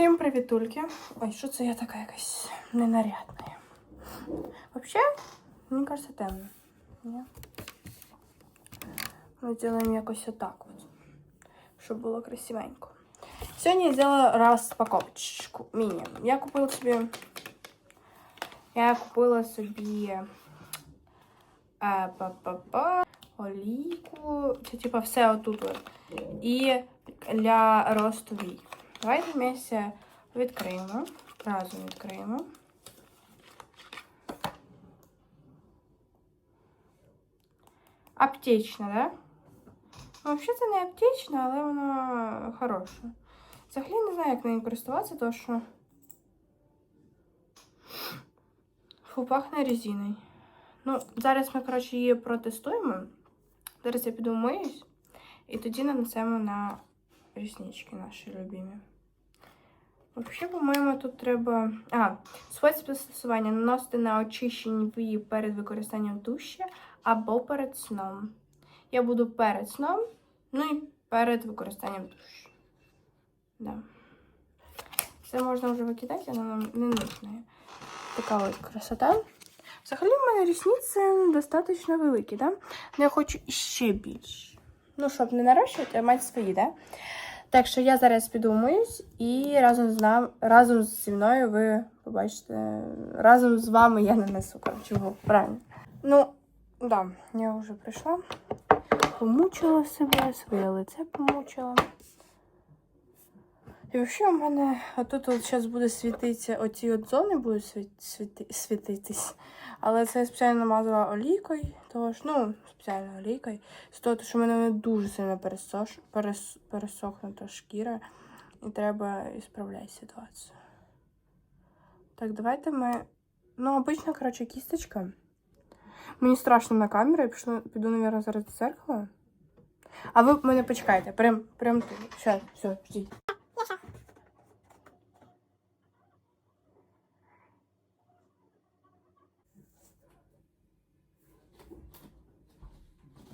Всім привітульки. Ой, що це я така якась ненарядна. Взагалі, мені кажется, темно. Ні? Ми зробимо якось отак от, щоб було красивенько. Сьогодні я зробила розпаковочку. Міні. Я купила собі. Я купила собі е, па-па-па, олійку. Це типа все отут. от. І для росту вій. Давайте вместе відкриємо. Разом відкриємо. Аптечна, да? Ну, взагалі це не аптечна, але воно хороше. Взагалі не знаю, як нею користуватися, тому що. Фу, пахне резиною. Ну, зараз ми, коротше, її протестуємо. Зараз я піду вмиюсь. І тоді нанесемо на реснички наші любимі. Взагалі, по-моєму, тут треба. А, спосіб застосування наносити на очищені вії перед використанням душі або перед сном. Я буду перед сном, ну і перед використанням душі. Да. Це можна вже викидати, воно нам не нужне. Така от красота. Взагалі, в мене рісниці достатньо великі, да? Ну, я хочу ще більше. Ну, щоб не нарощувати, а мати свої, да? Так що я зараз піду вмиюсь і разом з нам, разом зі мною ви побачите, разом з вами я нанесу, коротше, правильно. Ну, да, я вже прийшла. Помучила себе, своє лице помучила. І взагалі у мене отут от зараз буде світитися, оці от зони будуть світ, світи, світитись. Але це я спеціально намазала олійкою, того ж, ну, спеціально олійкою. З того, що в мене не дуже сильно пересош, перес, пересохнута шкіра. І треба ісправляти ситуацію. Так, давайте ми. Ну, обично, коротше, кісточка. Мені страшно на камеру, я пішлю, піду, мабуть, зараз до зеркала. А ви мене почекайте, прям, прям тут. Все, все, ждіть.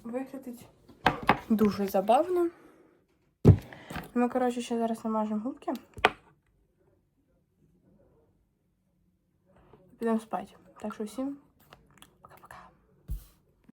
Виглядить дуже забавно. Ми, коротше, ще зараз намажемо губки. Підемо спати. Так що всім